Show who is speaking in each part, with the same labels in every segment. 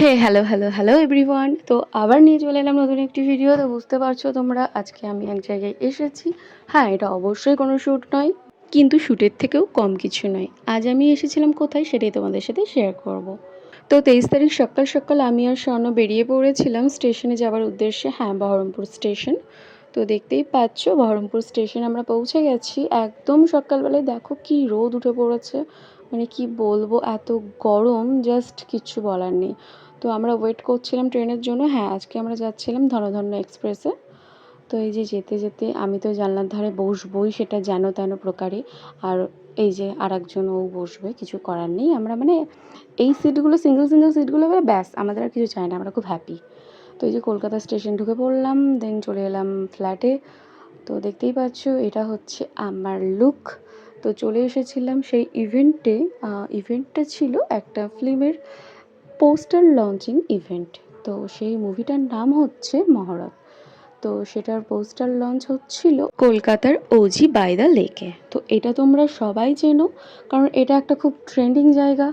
Speaker 1: Hey hello hello hello everyone তো আবার নিয়ে চলে এলাম নতুন একটি ভিডিও তো বুঝতে পারছ তোমরা, আজকে আমি এক জায়গায় এসেছি। হ্যাঁ এটা অবশ্যই কোনো শ্যুট নয়, কিন্তু শ্যুটের থেকেও কম কিছু নয়। আজ আমি এসেছিলাম কোথায় সেটাই তোমাদের সাথে শেয়ার করব। তো তেইশ তারিখ সকাল সকাল আমি আর স্বর্ণ বেরিয়ে পড়েছিলাম স্টেশনে যাওয়ার উদ্দেশ্যে হ্যাঁ বহরমপুর স্টেশন তো দেখতেই পাচ্ছ, বহরমপুর স্টেশন আমরা পৌঁছে গেছি। একদম সকালবেলায় দেখো কি রোদ উঠে পড়েছে। মানে কি বলব, এত গরম জাস্ট কিচ্ছু বলার নেই। তো আমরা ওয়েট করছিলাম ট্রেনের জন্য। হ্যাঁ আজকে আমরা যাচ্ছিলাম ধনধন্য এক্সপ্রেসে তো এই যে যেতে যেতে আমি তো জানলার ধারে বসবই, সেটা যেন তেন প্রকারে। আর এই যে আর ও বসবে, কিছু করার নেই। আমরা মানে এই সিটগুলো সিঙ্গেল সিঙ্গেল সিটগুলো এবারে ব্যাস, আমাদের আর কিছু চাই না, আমরা খুব হ্যাপি তো এই যে কলকাতা স্টেশন ঢুকে পড়লাম দেন চলে এলাম ফ্ল্যাটে তো দেখতেই পাচ্ছ, এটা হচ্ছে আমার লুক তো চলে এসেছিলাম সেই ইভেন্টে ইভেন্টটা ছিল একটা ফিল্মের পোস্টার লঞ্চিং ইভেন্ট। তো সেই মুভিটার নাম হচ্ছে মহরত। তো সেটার পোস্টার লঞ্চ হচ্ছিল কলকাতার ওজি বাই দ্য লেকে। তো এটা তোমরা সবাই চেনো, কারণ এটা একটা খুব ট্রেন্ডিং জায়গা।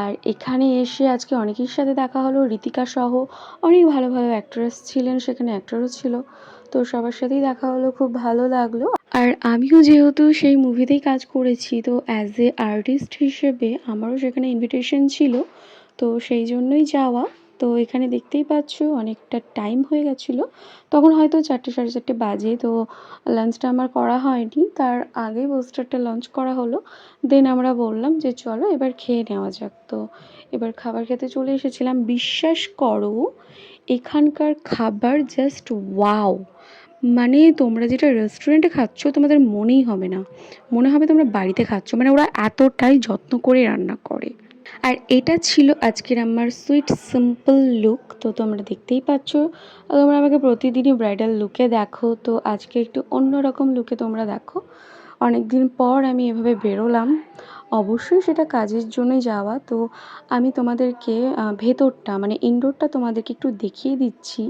Speaker 1: আর এখানে এসে আজকে অনেকের সাথে দেখা হলো ঋতিকা সহ অনেক ভালো ভালো অ্যাক্ট্রেস ছিলেন, সেখানে অ্যাক্টরও ছিল। তো সবার সাথেই দেখা হলো, খুব ভালো লাগল। আর আমিও যেহেতু সেই মুভিতেই কাজ করেছি, তো অ্যাজ এ আর্টিস্ট হিসেবে আমারও সেখানে ইনভিটেশন ছিল। তো সেই জন্যই যাওয়া। তো এখানে দেখতেই পাচ্ছ অনেকটা টাইম হয়ে গেছিল। তখন হয়তো চারটে সাড়ে চারটে বাজে, তো লাঞ্চটা আমার করা হয়নি। তার আগে পোস্টারটা লঞ্চ করা হলো। দেন আমরা বললাম যে, চলো এবার খেয়ে নেওয়া যাক। তো এবার খাবার খেতে চলে এসেছিলাম। বিশ্বাস করো, এখানকার খাবার জাস্ট ওয়াও মানে তোমরা যেটা রেস্টুরেন্টে খাচ্ছ, তোমাদের মনেই হবে না। মনে হবে তোমরা বাড়িতে খাচ্ছ। মানে ওরা এতটাই যত্ন করে রান্না করে। আর এটা ছিল আজকের আমার সুইট সিম্পল লুক তো তোমরা দেখতেই পাচ্ছ। তোমরা আমাকে প্রতিদিনই ব্রাইডাল লুকে দেখো, তো আজকে একটু অন্যরকম লুকে তোমরা দেখো। অনেক দিন পর আমি এভাবে বেরোলাম। অবশ্যই সেটা কাজের জন্যই যাওয়া, তো আমি তোমাদেরকে ভেতরটা মানে ইনডোরটা তোমাদেরকে একটু দেখিয়ে দিচ্ছি।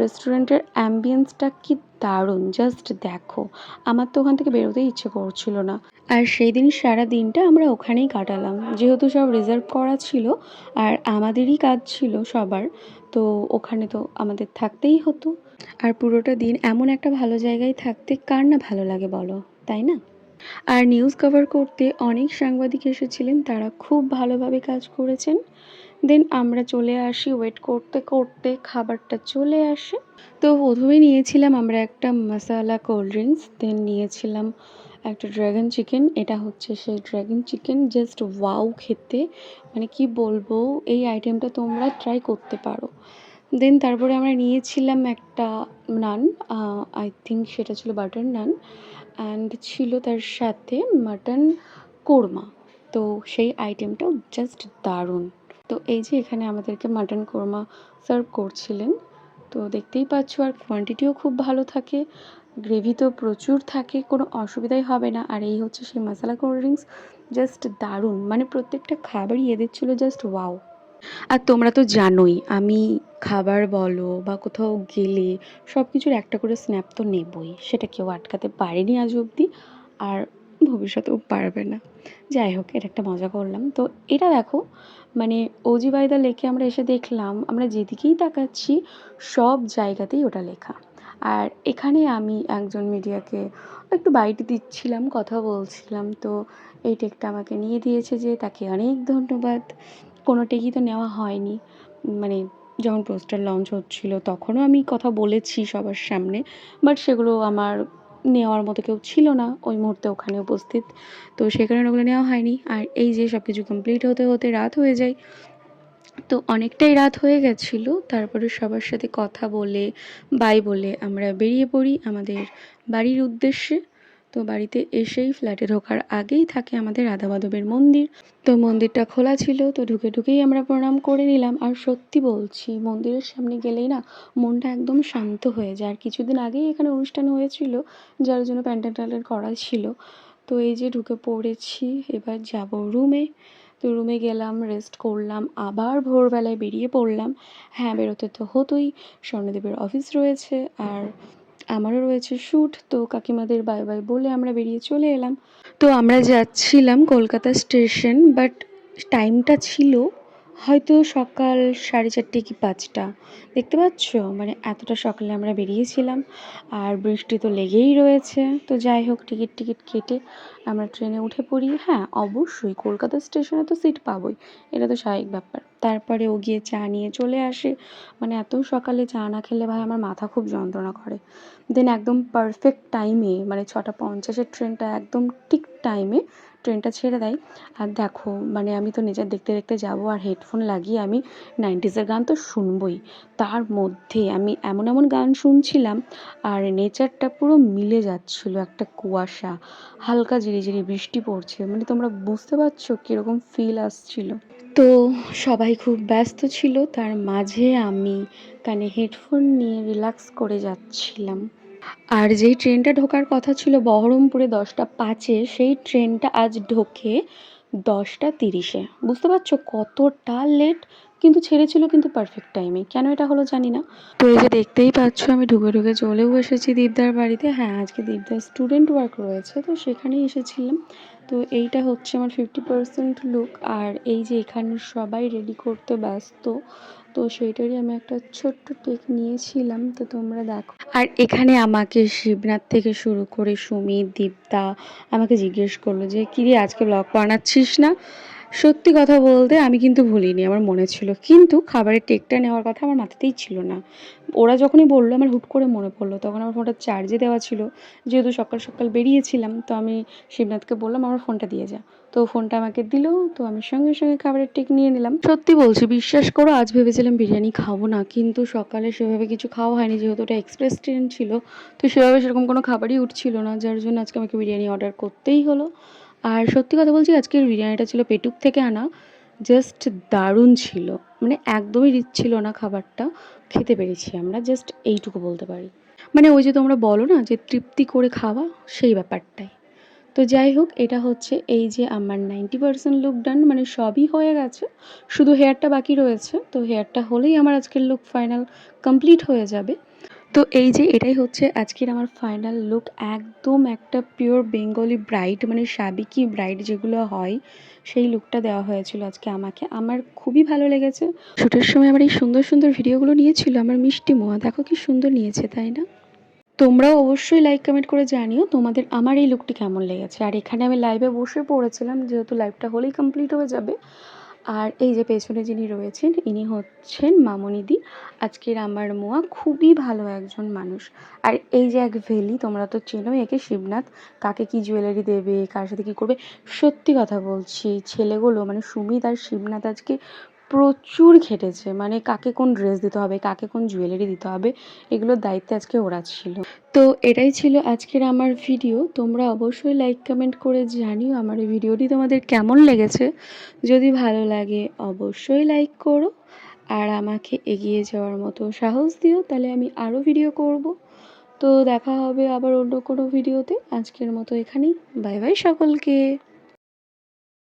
Speaker 1: রেস্টুরেন্টের অ্যাম্বিয়েন্সটা কি দারুণ জাস্ট দেখো। আমার তো ওখান থেকে বেরোতেই ইচ্ছে করছিল না। আর সেই দিন সারা দিনটা আমরা ওখানেই কাটালাম। যেহেতু সব রিজার্ভ করা ছিল আর আমাদেরই কাজ ছিল সবার, তো ওখানে তো আমাদের থাকতেই হতো। আর পুরোটা দিন এমন একটা ভালো জায়গায় থাকতে কার না ভালো লাগে বলো, তাই না? আর নিউজ কভার করতে অনেক সাংবাদিক এসেছিলেন, তারা খুব ভালোভাবে কাজ করেছেন। দেন আমরা চলে আসি ওয়েট করতে করতে খাবারটা চলে আসে। তো প্রথমে নিয়েছিলাম আমরা একটা মশালা কোল্ড ড্রিঙ্কস দেন নিয়েছিলাম একটা ড্রাগন চিকেন এটা হচ্ছে সেই ড্রাগন চিকেন জাস্ট ওয়াও খেতে। মানে কি বলব, এই আইটেমটা তোমরা ট্রাই করতে পারো। দেন তারপরে আমরা নিয়েছিলাম একটা নান আই থিঙ্ক সেটা ছিল বাটার নান অ্যান্ড ছিল তার সাথে মাটন কোরমা। তো সেই আইটেমটাও জাস্ট দারুণ। তো এই যে এখানে আমাদেরকে মাটন কোরমা সার্ভ করছিলেন, তো দেখতেই পাচ্ছ আর কোয়ান্টিটিও খুব ভালো থাকে। গ্রেভি তো প্রচুর থাকে, কোনো অসুবিধাই হবে না। আর এই হচ্ছে সেই মশলা কোল্ড ড্রিঙ্কস জাস্ট দারুণ। মানে প্রত্যেকটা খাবারই এদের ছিল জাস্ট ওয়াও আর তোমরা তো জানোই, আমি খাবার বলো বা কোথাও গেলে সব কিছুর একটা করে স্ন্যাপ তো নেবই। সেটা কেউ আটকাতে পারেনি আজ অবধি, আর ভবিষ্যতেও পারবে না। যাই হোক, এটা একটা মজা করলাম। তো এটা দেখো মানে ওজি বাইদা লেখে আমরা এসে দেখলাম, আমরা যেদিকেই তাকাচ্ছি, সব জায়গাতেই ওটা লেখা। আর এখানে আমি একজন মিডিয়াকে একটু বাইট দিচ্ছিলাম, কথা বলছিলাম। তো এই টেকটা আমাকে নিয়ে দিয়েছে যে তাকে অনেক ধন্যবাদ। কোনো টেকই তো নেওয়া হয়নি। মানে যখন পোস্টার লঞ্চ হচ্ছিল তখনও আমি কথা বলেছি সবার সামনে, বাট সেগুলো আমার নেওয়ার মতো কেউ ছিল না ওই মুহূর্তে ওখানে উপস্থিত। তো সে কারণে ওগুলো নেওয়া হয়নি। আর এই যে সব কিছু কমপ্লিট হতে হতে রাত হয়ে যায়। তো অনেকটাই রাত হয়ে গেছিল, তারপরে সবার সাথে কথা বলে বাই বলে আমরা বেরিয়ে পড়ি আমাদের বাড়ির উদ্দেশ্যে। তো বাড়িতে এসেই ফ্ল্যাটে ঢোকার আগেই থাকে আমাদের রাধা মাধবের মন্দির। তো মন্দিরটা খোলা ছিল, তো ঢুকে ঢুকেই আমরা প্রণাম করে নিলাম। আর সত্যি বলছি, মন্দিরের সামনে গেলেই না মনটা একদম শান্ত হয়ে যায়। আর কিছুদিন আগেই এখানে অনুষ্ঠান হয়েছিল, যার জন্য প্যান্ডেল করা ছিল। তো এই যে ঢুকে পড়েছি, এবার যাব রুমে তো রুমে গেলাম রেস্ট করলাম, আবার ভোরবেলায় বেরিয়ে পড়লাম। হ্যাঁ বেরোতে তো হতোই। স্বর্ণদেবের অফিস রয়েছে আর আমারও রয়েছে শ্যুট তো কাকিমাদের বাই বাই বলে আমরা বেরিয়ে চলে এলাম। তো আমরা যাচ্ছিলাম কলকাতা স্টেশন বাট টাইমটা ছিল হয়তো সকাল সাড়ে চারটে কি পাঁচটা। দেখতে পাচ্ছ? মানে এতটা সকালে আমরা বেরিয়েছিলাম। আর বৃষ্টি তো লেগেই রয়েছে। তো যাই হোক টিকিট টিকিট কেটে আমরা ট্রেনে উঠে পড়ি। হ্যাঁ অবশ্যই কলকাতা স্টেশনে তো সিট পাবোই। এটা তো স্বাভাবিক ব্যাপার। তারপরে ও গিয়ে চা নিয়ে চলে আসে। মানে এত সকালে চা না খেলে ভাই আমার মাথা খুব যন্ত্রণা করে। দেন একদম পারফেক্ট টাইমে মানে ছটা পঞ্চাশের ট্রেনটা একদম ঠিক টাইমে ট্রেনটা ছেড়ে দেয়। আর দেখো মানে আমি তো নেচার দেখতে দেখতে যাব আর হেডফোন লাগিয়ে আমি নাইনটিসের গান তো শুনবই। তার মধ্যে আমি এমন এমন গান শুনছিলাম, আর নেচারটা পুরো মিলে যাচ্ছিল, একটা কুয়াশা, হালকা ঝিরিঝিরি বৃষ্টি পড়ছে। মানে তোমরা বুঝতে পারছ কীরকম ফিল আসছিল। তো সবাই খুব ব্যস্ত ছিল, তার মাঝে আমি কানে হেডফোন নিয়ে রিল্যাক্স করে যাচ্ছিলাম। আর যেই ট্রেনটা ঢোকার কথা ছিল বহরমপুরে দশটা পাঁচে, সেই ট্রেনটা আজ ঢোকে দশটা তিরিশে। বুঝতে পারছ কতটা লেট কিন্তু ছেড়েছিল কিন্তু পারফেক্ট টাইমে কেন এটা হলো জানি না। তো এই যে দেখতেই পাচ্ছ, আমি ঢুকে ঢুকে চলেও এসেছি দীপদার বাড়িতে। হ্যাঁ আজকে দীপদার স্টুডেন্ট ওয়ার্ক রয়েছে, তো সেখানেই এসেছিলাম। তো এইটা হচ্ছে আমার ফিফটি পার্সেন্ট লুক আর এই যে এখানে সবাই রেডি করতে ব্যস্ত, তো সেইটারই আমি একটা ছোট্ট টেক নিয়েছিলাম। তো তোমরা দেখো। আর এখানে আমাকে শিবনাথ থেকে শুরু করে সুমিত, দীপ্তা আমাকে জিজ্ঞেস করল যে, কিরে, আজকে ব্লগ বানাচ্ছিস না? সত্যি কথা বলতে আমি কিন্তু ভুলিনি, আমার মনে ছিল। কিন্তু খাবারের টেকটা নেওয়ার কথা আমার মাথাতেই ছিল না। ওরা যখনই বলল, আমার হুট করে মনে পড়ল। তখন আমার ফোনটা চার্জে দেওয়া ছিল। যেহেতু সকাল সকাল বেরিয়েছিলাম, তো আমি শিবনাথকে বললাম, আমার ফোনটা দিয়ে যা। তো ফোনটা আমাকে দিল, তো আমি সঙ্গে সঙ্গে খাবারের টেক নিয়ে নিলাম। সত্যি বলছি, বিশ্বাস করো, আজ ভেবেছিলাম বিরিয়ানি খাব না। কিন্তু সকালে সেভাবে কিছু খাওয়া হয়নি, যেহেতু ওটা এক্সপ্রেস ট্রেন ছিল। তো সেভাবে সেরকম কোনো খাবারই উঠছিল না, যার জন্য আজকে আমাকে বিরিয়ানি অর্ডার করতেই হলো। আর সত্যি কথা বলছি, আজকের বিরিয়ানিটা ছিল পেটুক থেকে আনা জাস্ট দারুণ ছিল। মানে একদমই রিচ ছিল না খাবারটা, খেতে পেরেছি আমরা জাস্ট এইটুকু বলতে পারি। মানে ওই যে তোমরা বলো না যে তৃপ্তি করে খাওয়া, সেই ব্যাপারটাই। তো যাই হোক, এটা হচ্ছে এই যে আমার নাইনটি পার্সেন্ট লুক ডান মানে সবই হয়ে গেছে, শুধু হেয়ারটা বাকি রয়েছে, তো হেয়ারটা হলেই আমার আজকের লুক ফাইনাল কমপ্লিট হয়ে যাবে। তো এই যে এটাই হচ্ছে আজকের আমার ফাইনাল লুক একদম একটা পিওর বেঙ্গলি ব্রাইড মানে সাবিকি ব্রাইড যেগুলো হয়, সেই লুকটা দেওয়া হয়েছিল আজকে আমাকে। আমার খুবই ভালো লেগেছে। শ্যুটের সময় আমার এই সুন্দর সুন্দর ভিডিওগুলো নিয়েছিল, আমার মিষ্টি মোয়া, দেখো কি সুন্দর নিয়েছে, তাই না? তোমরাও অবশ্যই লাইক কমেন্ট করে জানিও তোমাদের আমার এই লুকটি কেমন লেগেছে। আর এখানে আমি লাইভে বসে পড়েছিলাম, যেহেতু লাইভটা হলেই কমপ্লিট হয়ে যাবে। আর এই যে পেছনে যিনি রয়েছেন, ইনি হচ্ছেন মামনিদি। আজকের আমার মোয়া খুবই ভালো একজন মানুষ। আর এই যে এক ভেলি, তোমরা তো চেনো একে শিবনাথ। কাকে কি জুয়েলারি দেবে, কার সাথে কী করবে, সত্যি কথা বলছি, ছেলেগুলো মানে সুমিত আর শিবনাথ আজকে প্রচুর খেটেছে মানে কাকে কোন ড্রেস দিতে হবে, কাকে কোন জুয়েলারি দিতে হবে, এগুলোর দায়িত্বে আজকে ওরা ছিল। তো এটাই ছিল আজকের আমার ভিডিও তোমরা অবশ্যই লাইক কমেন্ট করে জানিও আমার এই ভিডিওটি তোমাদের কেমন লেগেছে। যদি ভালো লাগে অবশ্যই লাইক করো। আর আমাকে এগিয়ে যাওয়ার মতো সাহস দিও, তাহলে আমি আরও ভিডিও করব। তো দেখা হবে আবার অন্য কোনো ভিডিওতে আজকের মতো এখানেই। বাই বাই সকলকে।